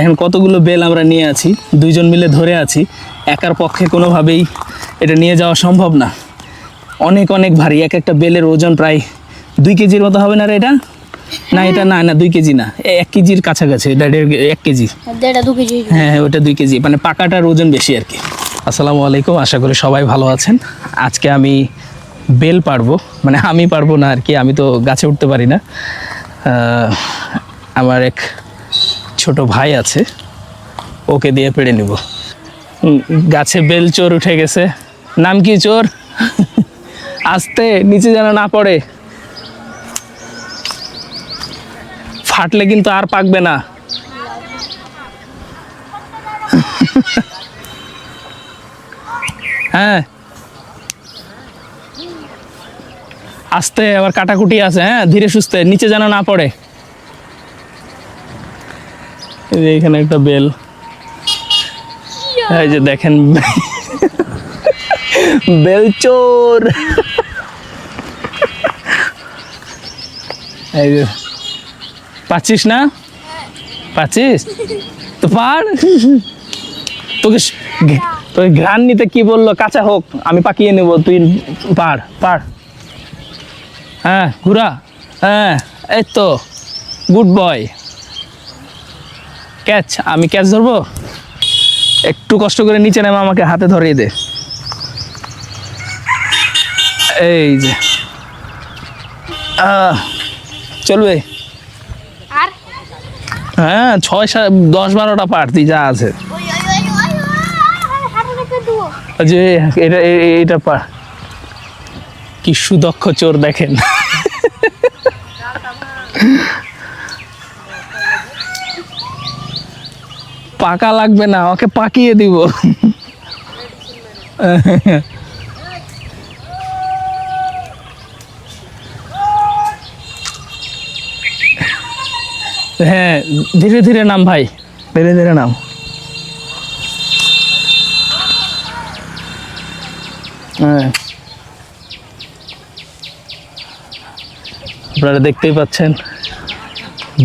এখন কতগুলো বেল আমরা নিয়ে আছি? দুইজন মিলে ধরে আছি। একার পক্ষে কোনোভাবেই এটা নিয়ে যাওয়া সম্ভব না। অনেক অনেক ভারী। এক একটা বেলের ওজন প্রায় দুই কেজির মতো হবে না রে এটা? না এটা না না দুই কেজি না। এক কেজির কাছাকাছি। এটা এক কেজি। কেজি। হ্যাঁ ওটা দুই কেজি। মানে পাকাটার ওজন বেশি আর কি। আসসালামু আলাইকুম। আশা করি সবাই ভালো আছেন। আজকে আমি বেল পারব মানে আমি পারব না আর কি। আমি তো গাছে উঠতে পারি না। আমার এক ছোট ভাই আছে, ওকে দিয়ে পেড়ে নিব। গাছে বেল চোর উঠে গেছে। নাম কি চোর? আস্তে, নিচে যেন না পড়ে। ফাটলে কিন্তু আর পাকবে না। হ্যাঁ। আস্তে, আবার কাটাকুটি আছে হ্যাঁ ধীরে সুস্থে, নিচে যেন না পড়ে। এই যে এখানে একটা বেল। এই যে দেখেন, বেল চোর। এই যে, পাচ্ছিস না? পাচ্ছিস? তো পার। তোকে তোকে ঘ্রাণ নিতে কি বলল? কাঁচা হোক, আমি পাকিয়ে নেব, তুই পার পার। হ্যাঁ ঘুরা। হ্যাঁ এই তো, গুড বয়। ক্যাচ আমি ক্যাচ ধরবো? একটু কষ্ট করে নিচে নেমে আমাকে হাতে ধরিয়ে দে। এই যে। চলবে। হ্যাঁ ছয় সাত দশ বারোটা পারতি যা আছে। যে এটা এ- এটা পা। কি সুদক্ষ চোর দেখেন। পাকা লাগবে না ওকে পাকিয়ে দিব। হ্যাঁ ধীরে ধীরে নাম ভাই। ধীরে ধীরে নাম। হ্যাঁ। আপনারা দেখতেই পাচ্ছেন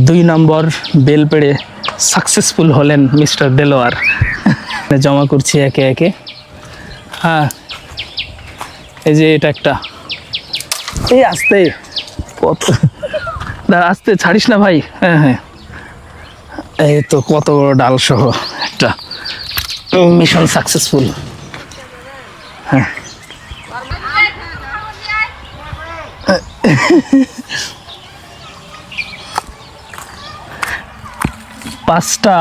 দুই নম্বর বেল পেড়ে সাকসেসফুল হলেন মিস্টার দেলোয়ার। জমা করছি একে একে। হ্যাঁ এই যে এটা একটা। এই আস্তে কত আস্তে ছাড়িস না ভাই। হ্যাঁ হ্যাঁ। এই তো কত বড় ডাল সহ একটা মিশন সাকসেসফুল পাঁচটা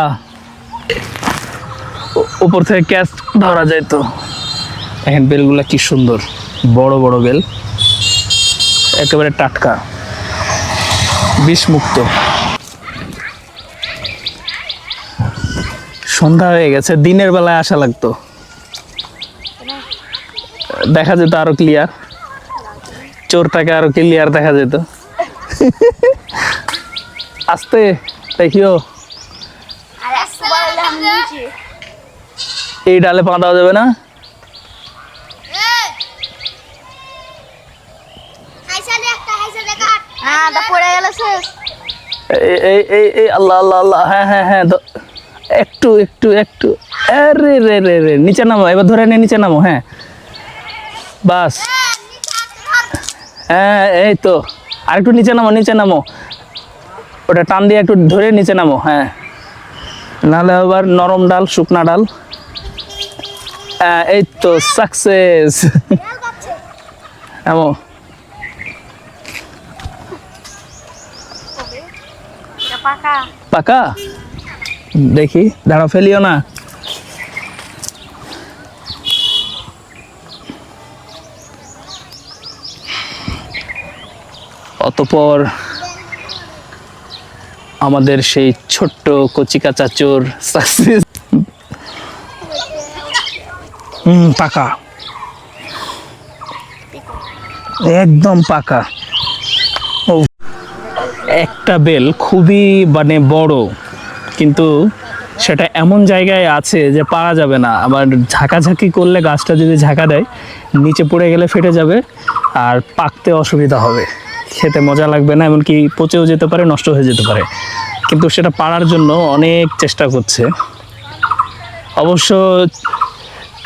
উপর থেকে ক্যাচ ধরা যায় তো। এখন বেলগুলা কি সুন্দর, বড় বড় বেল। একেবারে টাটকা, বিষমুক্ত। সন্ধ্যা হয়ে গেছে, দিনের বেলায় আসা লাগতো। দেখা যেত আরও ক্লিয়ার চোরটাকে আরও ক্লিয়ার দেখা যেত। আস্তে, দেখিও আর একটু বাড়ালে আমি নিচে এই ডালে পা দেওয়া যাবে না? হ্যাঁ এই এই এই এই আল্লাহ আল্লাহ আল্লাহ হ্যাঁ হ্যাঁ হ্যাঁ একটু একটু একটু। আরে রে রে রে নিচে নামো এবার ধরে নিয়ে নিচে নামো হ্যাঁ। বাস। হ্যাঁ এই তো। আর একটু নিচে নামো নিচে নামো। ওটা টান দিয়ে একটু ধরে নিচে নামো হ্যাঁ। নাহলে আবার নরম ডাল শুকনা ডাল। এই তো সাকসেস এমন। পাকা। দেখি দাঁড়া ফেলিও না। অতপর আমাদের সেই ছোট্ট কচিকাচা চোর সাকসেস হুম পাকা। একদম পাকা। ও। একটা বেল খুবই মানে বড়, কিন্তু সেটা এমন জায়গায় আছে যে পারা যাবে না। আবার ঝাঁকাঝাঁকি করলে গাছটা যদি ঝাঁকা দেয়, নিচে পড়ে গেলে ফেটে যাবে, আর পাকতে অসুবিধা হবে। খেতে মজা লাগবে না, এমনকি পচেও যেতে পারে, নষ্ট হয়ে যেতে পারে। কিন্তু সেটা পাড়ার জন্য অনেক চেষ্টা করছে। অবশ্য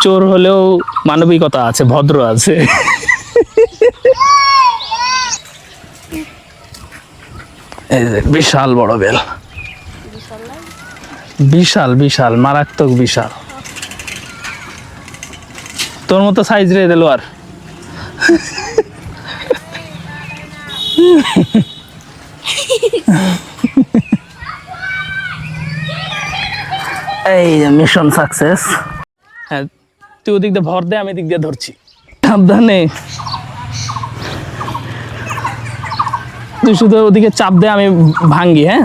চোর হলেও মানবিকতা আছে, ভদ্র আছে। বিশাল বড় বেল। বিশাল বিশাল, মারাত্মক বিশাল। তোর মতো সাইজ রে দিল আর এই মিশন সাকসেস হ্যাঁ তুই ওদিক দিয়ে ভর দে আমি দিক দিয়ে ধরছি। সাবধানে। তুই শুধু ওদিকে চাপ দে আমি ভাঙ্গি হ্যাঁ?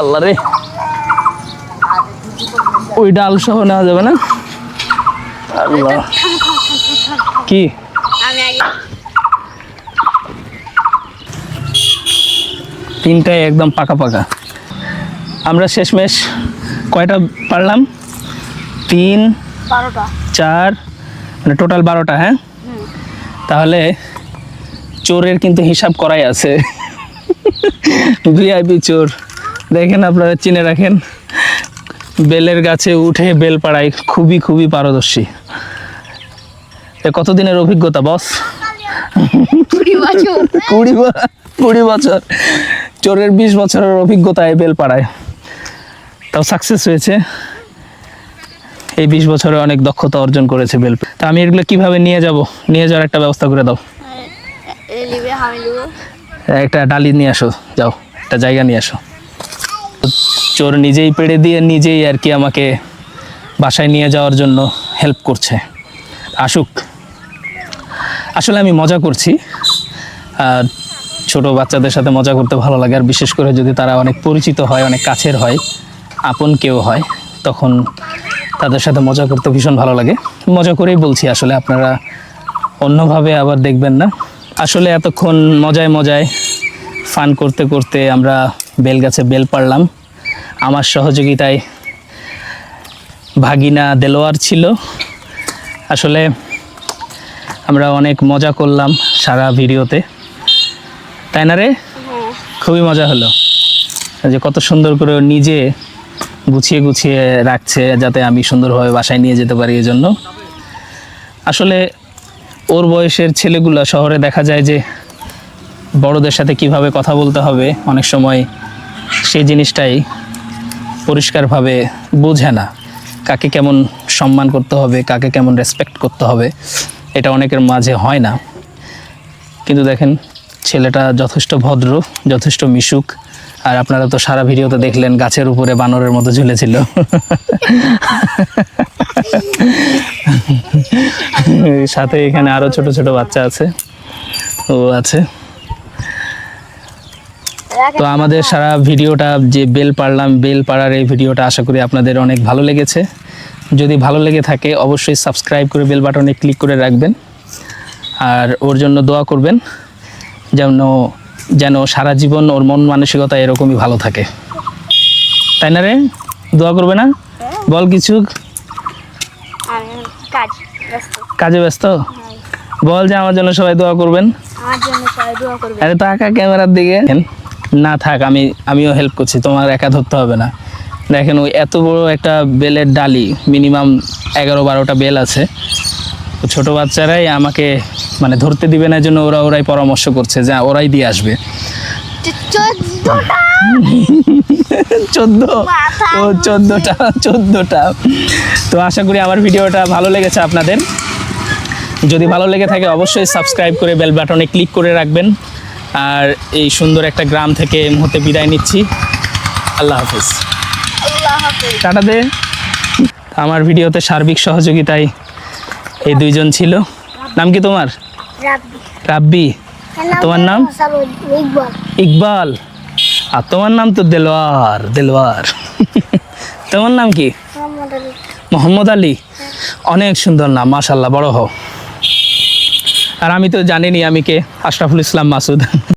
আল্লাহ রে। ওই ডাল সহ নেওয়া যাবে না? আল্লাহ। কি? তিনটাই একদম পাকা পাকা। আমরা শেষমেশ কয়টা পারলাম? তিন চার মানে টোটাল বারোটা হ্যাঁ? তাহলে চোরের কিন্তু হিসাব করাই আছে। ভিআইপি চোর। দেখেন আপনারা চিনে রাখেন। বেলের গাছে উঠে বেল পাড়ায় খুবই খুবই পারদর্শী। কতদিনের অভিজ্ঞতা বস? কুড়ি বছর। কুড়ি বছর। চোরের বিশ বছরের অভিজ্ঞতায় বেল পাড়ায় তাও সাকসেস হয়েছে। এই বিশ বছরে অনেক দক্ষতা অর্জন করেছে বেল তা আমি এগুলো কীভাবে নিয়ে যাব? নিয়ে যাওয়ার একটা ব্যবস্থা করে দাও। একটা ডালি নিয়ে আসো যাও। একটা জায়গা নিয়ে আসো। চোর নিজেই পেড়ে দিয়ে নিজেই আর কি আমাকে বাসায় নিয়ে যাওয়ার জন্য হেল্প করছে। আসুক। আসলে আমি মজা করছি। ছোট বাচ্চাদের সাথে মজা করতে ভালো লাগে। আর বিশেষ করে যদি তারা অনেক পরিচিত হয়, অনেক কাছের হয়, আপন কেউ হয়, তখন তাদের সাথে মজা করতে ভীষণ ভালো লাগে। মজা করেই বলছি আসলে আপনারা অন্যভাবে আবার দেখবেন না। আসলে এতক্ষণ মজায় মজায় ফান করতে করতে আমরা বেল গাছে বেল পারলাম আমার সহযোগিতায় ভাগিনা দেলোয়ার ছিল। আসলে আমরা অনেক মজা করলাম সারা ভিডিওতে। তাই না রে? খুবই মজা হলো। যে কত সুন্দর করে নিজে গুছিয়ে গুছিয়ে রাখছে যাতে আমি সুন্দরভাবে বাসায় নিয়ে যেতে পারি এজন্য। আসলে ওর বয়সের ছেলেগুলো শহরে দেখা যায় যে বড়দের সাথে কীভাবে কথা বলতে হবে, অনেক সময় সেই জিনিসটাই পরিষ্কারভাবে বোঝে না। কাকে কেমন সম্মান করতে হবে, কাকে কেমন রেসপেক্ট করতে হবে। এটা অনেকের মাঝে হয় না। কিন্তু দেখেন, ছেলেটা যথেষ্ট ভদ্র, যথেষ্ট মিশুক, আর আপনারা তো সারা ভিডিওতে দেখলেন গাছের উপরে বানরের মতো ঝুলেছিল। সাথে এখানে আরও ছোট ছোট বাচ্চা আছে, ও আছে। তো আমাদের সারা ভিডিওটা যে বেল পারলাম বেল পাড়ার এই ভিডিওটা আশা করি আপনাদের অনেক ভালো লেগেছে। যদি ভালো লেগে থাকে অবশ্যই সাবস্ক্রাইব করে বেল বাটনে ক্লিক করে রাখবেন। আর ওর জন্য দোয়া করবেন যেন যেন সারা জীবন ওর মন মানসিকতা এরকমই ভালো থাকে। তাই না রে? দোয়া করবে না? বল কিছু। কাজ ব্যস্ত। বল যে আমার জন্য সবাই দোয়া করবেন। আমার জন্য সবাই দোয়া করবে আরে তাকা ক্যামেরার দিকে। না থাক আমি আমিও হেল্প করছি তোমার একা ধরতে হবে না। দেখেন ওই এত বড় একটা বেলের ডালি মিনিমাম এগারো বারোটা বেল আছে। তো ছোটো বাচ্চারাই আমাকে মানে ধরতে দিবে না জন্য ওরা ওরাই পরামর্শ করছে যে ওরাই দিয়ে আসবে। চোদ্দ? ও চোদ্দোটা চোদ্দোটা। তো আশা করি আমার ভিডিওটা ভালো লেগেছে আপনাদের। যদি ভালো লেগে থাকে অবশ্যই সাবস্ক্রাইব করে বেল বাটনে ক্লিক করে রাখবেন। আর এই সুন্দর একটা গ্রাম থেকে এই মুহূর্তে বিদায় নিচ্ছি। আল্লাহ হাফেজ। টাটা দে। আমার ভিডিওতে সার্বিক সহযোগিতায় এই দুইজন ছিল। নাম কি তোমার? রাব্বি। তোমার নাম? ইকবাল। আর তোমার নাম তো দেলোয়ার দেলোয়ার। তোমার নাম কি? মোহাম্মদ আলী। মোহাম্মদ আলী। অনেক সুন্দর নাম মাশাল্লাহ বড় হও। আর আমি তো জানিনি আমি কে আশরাফুল ইসলাম মাসুদ।